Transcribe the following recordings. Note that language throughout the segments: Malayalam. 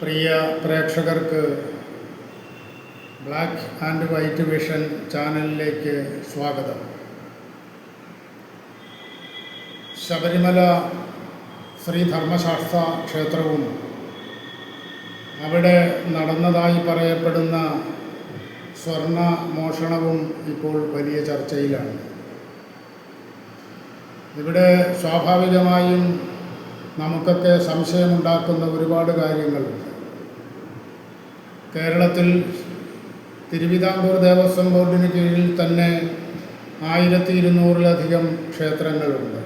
പ്രിയ പ്രേക്ഷകർക്ക് ബ്ലാക്ക് ആൻഡ് വൈറ്റ് വിഷൻ ചാനലിലേക്ക് സ്വാഗതം. ശബരിമല ശ്രീധർമ്മശാസ്ത്ര ക്ഷേത്രവും അവിടെ നടന്നതായി പറയപ്പെടുന്ന സ്വർണ മോഷണവും ഇപ്പോൾ വലിയ ചർച്ചയിലാണ്. ഇവിടെ സ്വാഭാവികമായും നമുക്കൊക്കെ സംശയമുണ്ടാക്കുന്ന ഒരുപാട് കാര്യങ്ങളുണ്ട്. കേരളത്തിൽ തിരുവിതാംകൂർ ദേവസ്വം ബോർഡിന് കീഴിൽ തന്നെ ആയിരത്തി ഇരുന്നൂറിലധികം ക്ഷേത്രങ്ങളുണ്ട്.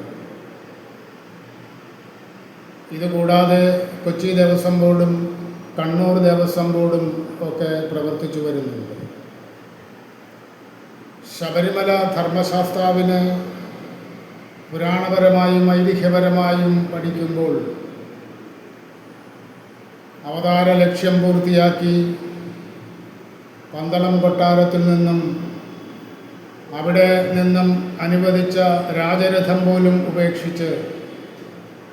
ഇതുകൂടാതെ കൊച്ചി ദേവസ്വം ബോർഡും കണ്ണൂർ ദേവസ്വം ബോർഡും ഒക്കെ പ്രവർത്തിച്ചു വരുന്നുണ്ട്. ശബരിമല ധർമ്മശാസ്താവിന് പുരാണപരമായും ഐതിഹ്യപരമായും പഠിക്കുമ്പോൾ അവതാര ലക്ഷ്യം പൂർത്തിയാക്കി പന്തളം കൊട്ടാരത്തിൽ നിന്നും അവിടെ നിന്നും അനുവദിച്ച രാജരഥം പോലും ഉപേക്ഷിച്ച്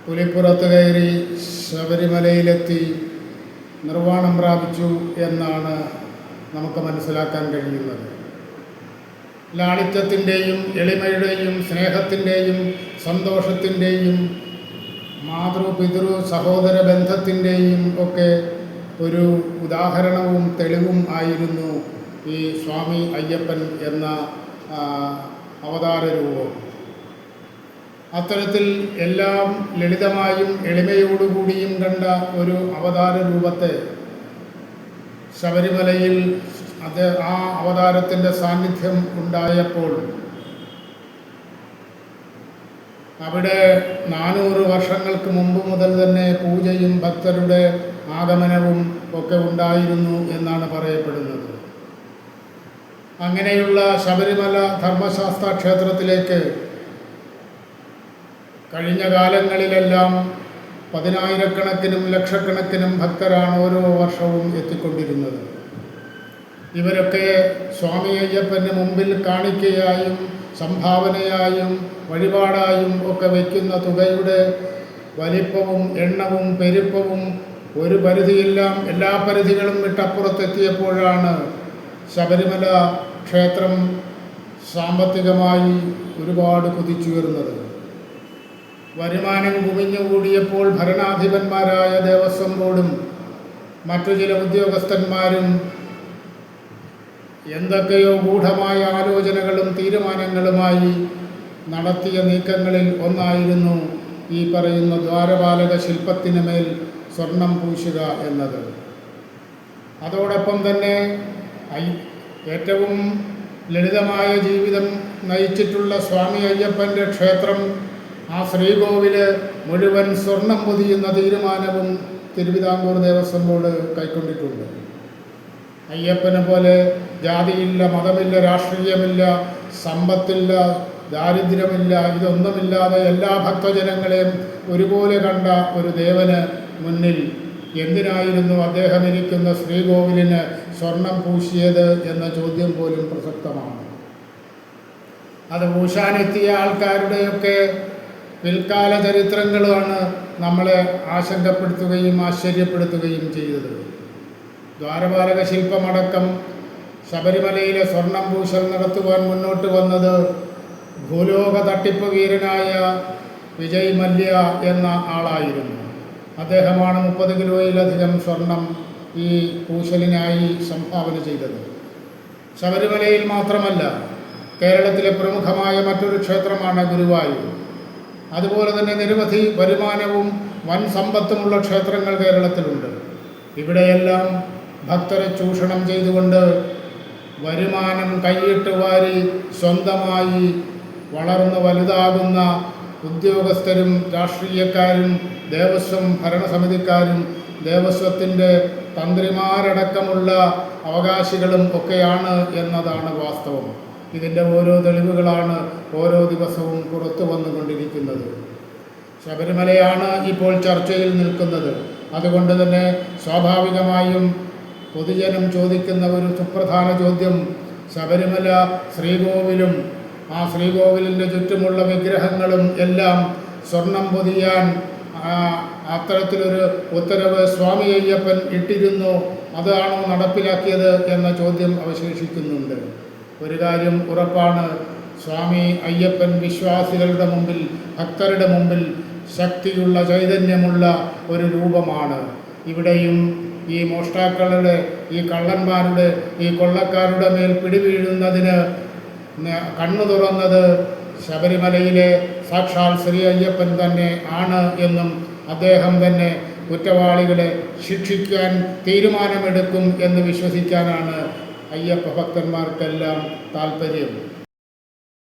പുലിപ്പുറത്ത് കയറി ശബരിമലയിലെത്തി നിർവാണം പ്രാപിച്ചു എന്നാണ് നമുക്ക് മനസ്സിലാക്കാൻ കഴിയുന്നത്. ലാളിത്യത്തിന്റെയും എളിമയുടെയും സ്നേഹത്തിന്റെയും സന്തോഷത്തിന്റെയും മാതൃ പിതൃ സഹോദര ബന്ധത്തിന്റെയും ഒക്കെ ഒരു ഉദാഹരണവും തെളിവും ആയിരുന്നു ഈ സ്വാമി അയ്യപ്പൻ എന്ന അവതാര രൂപം അത്തരത്തിൽ എല്ലാം ലളിതമായും എളിമയോടുകൂടിയും കണ്ട ഒരു അവതാര രൂപത്തെ ശബരിമലയിൽ അത് ആ അവതാരത്തിന്റെ സാന്നിധ്യം ഉണ്ടായപ്പോൾ അവിടെ നാനൂറ് വർഷങ്ങൾക്ക് മുമ്പ് മുതൽ തന്നെ പൂജയും ഭക്തരുടെ ആഗമനവും ഒക്കെ ഉണ്ടായിരുന്നു എന്നാണ് പറയപ്പെടുന്നത്. അങ്ങനെയുള്ള ശബരിമല ധർമ്മശാസ്ത്ര ക്ഷേത്രത്തിലേക്ക് കഴിഞ്ഞ കാലങ്ങളിലെല്ലാം പതിനായിരക്കണക്കിനും ലക്ഷക്കണക്കിനും ഭക്തരാണ് ഓരോ വർഷവും എത്തിക്കൊണ്ടിരുന്നത്. ഇവരൊക്കെ സ്വാമി അയ്യപ്പന് മുമ്പിൽ കാണിക്കയായും സംഭാവനയായും വഴിപാടായും ഒക്കെ വയ്ക്കുന്ന തുകയുടെ വലിപ്പവും എണ്ണവും പെരുപ്പവും ഒരു പരിധിയെല്ലാം എല്ലാ പരിധികളും വിട്ടപ്പുറത്തെത്തിയപ്പോഴാണ് ശബരിമല ക്ഷേത്രം സാമ്പത്തികമായി ഒരുപാട് കുതിച്ചുയർന്നത്. വരുമാനം കുമിഞ്ഞുകൂടിയപ്പോൾ ഭരണാധിപന്മാരായ ദേവസ്വം ബോർഡും മറ്റു ചില ഉദ്യോഗസ്ഥന്മാരും എന്തൊക്കെയോ ഗൂഢമായ ആലോചനകളും തീരുമാനങ്ങളുമായി നടത്തിയ നീക്കങ്ങളിൽ ഒന്നായിരുന്നു ഈ പറയുന്ന ദ്വാരപാലക ശില്പത്തിന് മേൽ സ്വർണം പൂശുക എന്നത്. അതോടൊപ്പം തന്നെ ഏറ്റവും ലളിതമായ ജീവിതം നയിച്ചിട്ടുള്ള സ്വാമി അയ്യപ്പന്റെ ക്ഷേത്രം ആ ശ്രീകോവിൽ മുഴുവൻ സ്വർണം പൊതിയുന്ന തീരുമാനവും തിരുവിതാംകൂർ ദേവസ്വം ബോർഡ് കൈക്കൊണ്ടിട്ടുണ്ട്. അയ്യപ്പനെ പോലെ ജാതിയില്ല മതമില്ല രാഷ്ട്രീയമില്ല സമ്പത്തില്ല ദാരിദ്ര്യമില്ല ഇതൊന്നുമില്ലാതെ എല്ലാ ഭക്തജനങ്ങളെയും ഒരുപോലെ കണ്ട ഒരു ദേവന് മുന്നിൽ എന്തിനായിരുന്നു അദ്ദേഹം ഇരിക്കുന്ന ശ്രീകോവിലിന് സ്വർണം പൂശിയത് എന്ന ചോദ്യം പോലും പ്രസക്തമാണ്. അത് പൂശാനെത്തിയ ആൾക്കാരുടെയൊക്കെ പിൽക്കാല ചരിത്രങ്ങളാണ് നമ്മളെ ആശങ്കപ്പെടുത്തുകയും ആശ്ചര്യപ്പെടുത്തുകയും ചെയ്തത്. ദ്വാരപാലക ശില്പമടക്കം ശബരിമലയിലെ സ്വർണം പൂശൽ നടത്തുവാൻ മുന്നോട്ട് വന്നത് ഭൂലോക തട്ടിപ്പ് വീരനായ വിജയ് മല്യ എന്ന ആളായിരുന്നു. അദ്ദേഹമാണ് മുപ്പത് കിലോയിലധികം സ്വർണം ഈ പൂശലിനായി സംഭാവന ചെയ്തത്. ശബരിമലയിൽ മാത്രമല്ല കേരളത്തിലെ പ്രമുഖമായ മറ്റൊരു ക്ഷേത്രമാണ് ഗുരുവായൂർ. അതുപോലെ തന്നെ നിരവധി വരുമാനവും വൻ സമ്പത്തുമുള്ള ക്ഷേത്രങ്ങൾ കേരളത്തിലുണ്ട്. ഇവിടെയെല്ലാം ഭക്തരെ ചൂഷണം ചെയ്തുകൊണ്ട് വരുമാനം കൈയിട്ട് വാരി സ്വന്തമായി വളർന്ന് വലുതാകുന്ന ഉദ്യോഗസ്ഥരും രാഷ്ട്രീയക്കാരും ദേവസ്വം ഭരണസമിതിക്കാരും ദേവസ്വത്തിന്റെ തന്ത്രിമാരടക്കമുള്ള അവകാശികളും ഒക്കെയാണ് എന്നതാണ് വാസ്തവം. ഇതിന്റെ ഓരോ തെളിവുകളാണ് ഓരോ ദിവസവും പുറത്തു വന്നുകൊണ്ടിരിക്കുന്നത്. ശബരിമലയാണ് ഇപ്പോൾ ചർച്ചയിൽ നിൽക്കുന്നത്. അതുകൊണ്ട് തന്നെ സ്വാഭാവികമായും പൊതുജനം ചോദിക്കുന്ന ഒരു സുപ്രധാന ചോദ്യം ശബരിമല ശ്രീകോവിലും ആ ശ്രീകോവിലിന്റെ ചുറ്റുമുള്ള വിഗ്രഹങ്ങളും എല്ലാം സ്വർണം പൊതിയാൻ അത്തരത്തിലൊരു ഉത്തരവ് സ്വാമി അയ്യപ്പൻ ഇട്ടിരുന്നു. അതാണോ നടപ്പിലാക്കിയത് എന്ന ചോദ്യം അവശേഷിക്കുന്നുണ്ട്. ഒരു കാര്യം ഉറപ്പാണ്. സ്വാമി അയ്യപ്പൻ വിശ്വാസികളുടെ മുമ്പിൽ ഭക്തരുടെ മുമ്പിൽ ശക്തിയുള്ള ചൈതന്യമുള്ള ഒരു രൂപമാണ്. ഇവിടെയും ഈ മോഷ്ടാക്കളുടെ ഈ കള്ളന്മാരുടെ ഈ കൊള്ളക്കാരുടെ മേൽ പിടിവീഴുന്നതിന് കണ്ണു തുറന്നത് ശബരിമലയിലെ സാക്ഷാൽ ശ്രീ അയ്യപ്പൻ തന്നെ ആണ് എന്നും അദ്ദേഹം തന്നെ കുറ്റവാളികളെ ശിക്ഷിക്കാൻ തീരുമാനമെടുക്കും എന്ന് വിശ്വസിക്കാനാണ് അയ്യപ്പ ഭക്തന്മാർക്കെല്ലാം താല്പര്യം